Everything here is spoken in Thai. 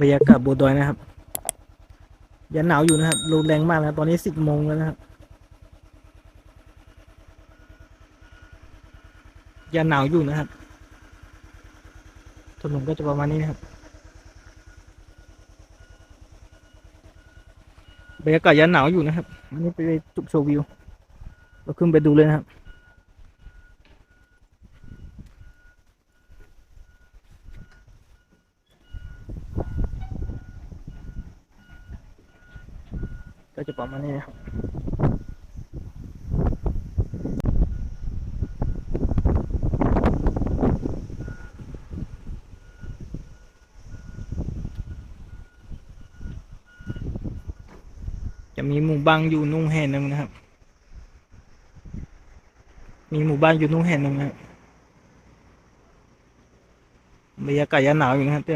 บรรยากาศบัวดอยนะครับ ยังหนาวอยู่นะครับลมแรงมากนะตอนนี้สิบโมงแล้วนะครับยังหนาวอยู่นะครับถนนก็จะประมาณนี้นะครับบรรยากาศยังหนาวอยู่นะครับ อันนี้ไปจุดชมวิว เราขึ้นไปดูเลยนะครับ ก็จะประมาณนี้นะครับจะมีหมู่บ้านอยู่นุ่งแห่งหนึ่งนะครับ มีหมู่บ้านอยู่นุ่งแห่งหนึ่งนะครับบรรยากาศยามหนาวอยู่นะครับแต่